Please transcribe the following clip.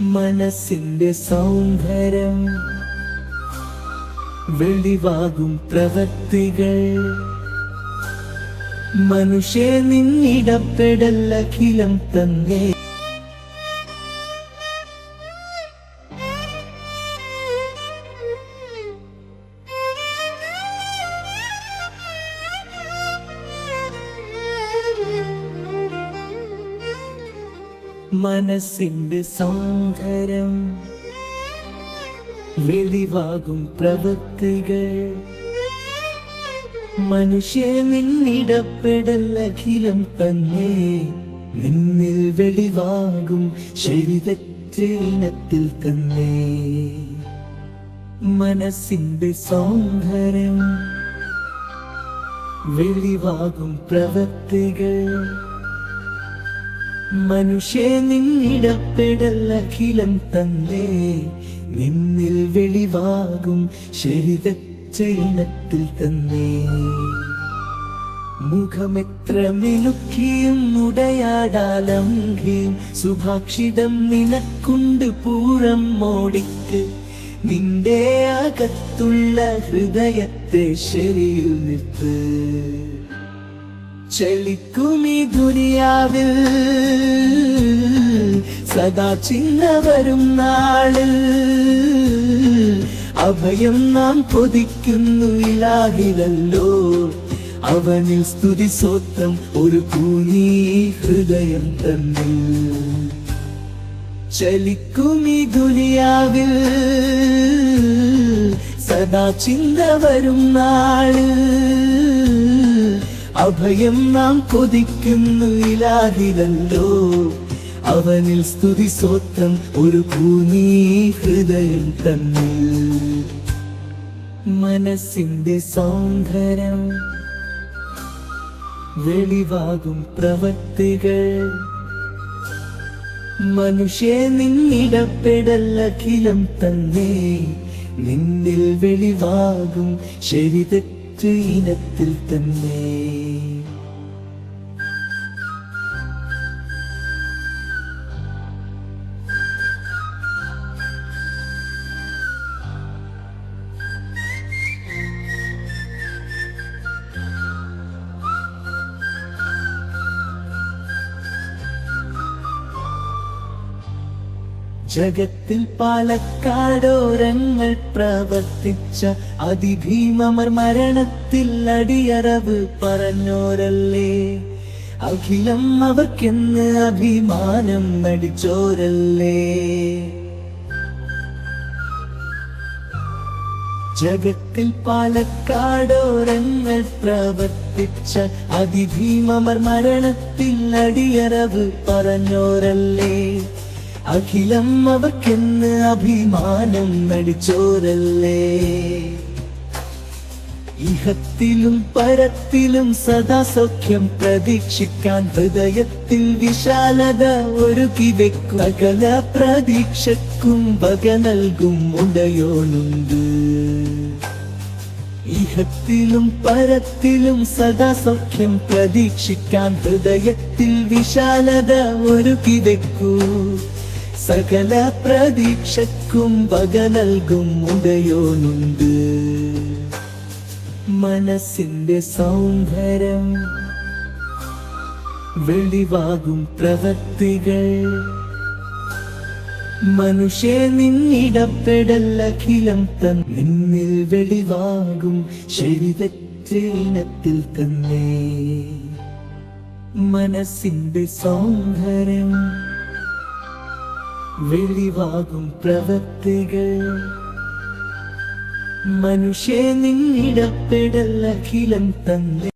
മനസ്സിന്റെ സൗന്ദര്യം വെളിവാകും പ്രവൃത്തികൾ. മനുഷ്യ നിന്നിടപെടൽ അഖിലം തന്നെ. മനസ്സിന്റെ സൗന്ദര്യം വെളിവാകും പ്രവൃത്തികൾ. മനുഷ്യ നിന്നിടപ്പെടൽ അഖിലം തന്നെ. നിന്നിൽ വെളിവാകും ശരി തെറ്റിനത്തിൽ തന്നെ. മനസ്സിന്റെ സൗന്ദര്യം വെളിവാകും പ്രവൃത്തികൾ. മനുഷ്യ നിന്നിടപെടൽ അഖിലം തന്നെ. നിന്നിൽ വെളിവാകും ശരിത ചൈനത്തിൽ തന്നെ. മുഖമെത്ര മിനുക്കിയും ഉടയാടാലങ്കിയും സുഭാക്ഷിതം നിനക്കുണ്ട് പൂരം മോടിക്ക്. നിന്റെ അകത്തുള്ള ഹൃദയത്തെ ശരിയിൽ നിർത്ത് ചലിക്കുമീ ദുനിയാവിൽ സദാ ചിന്ന വരും നാളിൽ. അഭയം നാം കൊതിക്കുന്നു ഇലാഹിലല്ലോ. അവനിൽ സ്തുതി സ്വത്തം ഒരു കൂനി ഹൃദയം തന്നിൽ. ചലിക്കുമീ ദുനിയാവിൽ സദാ ചിന്ത വരും നാളിൽ. അഭയം നാം കൊതിക്കുന്നു ഇലാഹിലല്ലോ. അവനിൽ സ്തുതി സ്വത്തം ഒരു ഭൂമി ഹൃദയം തന്നിൽ. മനസ്സിന്റെ സൗന്ദര്യം വെളിവാകും പ്രവൃത്തികൾ. മനുഷ്യ നിന്നിടപെടൽ അഖിലം തന്നെ. നിന്നിൽ വെളിവാകും ശരി تينا بتلتمي ജഗത്തിൽ പാലക്കാടോരങ്ങൾ പ്രവർത്തിച്ച അതിഭീമമർ മരണത്തിൽ അടിയറവ് പറഞ്ഞോരല്ലേ? അഖിലം അവർക്കെന്ന് അഭിമാനം നടിച്ചോരല്ലേ? ജഗത്തിൽ പാലക്കാടോരങ്ങൾ പ്രവർത്തിച്ച അതിഭീമമർ മരണത്തിൽ അടിയറവ് പറഞ്ഞോരല്ലേ? അഖിലം അവർക്കെന്ന് അഭിമാനം നടിച്ചോരല്ലേ? ഇഹത്തിലും പരത്തിലും സദാ സൗഖ്യം പ്രതീക്ഷിക്കാൻ ഹൃദയത്തിൽ വിശാലത ഒരുക്കി വെക്കും. അകല പ്രതീക്ഷക്കും വക നൽകും ഉടയോണുണ്ട് ഇഹത്തിലും പരത്തിലും സദാ സൗഖ്യം പ്രതീക്ഷിക്കാൻ ഹൃദയത്തിൽ വിശാലത ഒരുക്കി വെക്കൂ. സകല പ്രതീക്ഷക്കും വക നൽകും ഉദയോനുണ്ട്. മനസ്സിന്റെ സൗന്ദര്യം വെളിവാകും പ്രവൃത്തികൾ. മനുഷ്യ നിന്നിടപെടൽ അഖിലം തൻ നിന്നിൽ വെളിവാകും. ശരി തെറ്റിനത്തിൽ തന്നെ. മനസ്സിന്റെ സൗന്ദര്യം വെളിവാകും പ്രവൃത്തികൾ. മനുഷ്യ നിന്നിടപെടൽ അഖിലം തന്നെ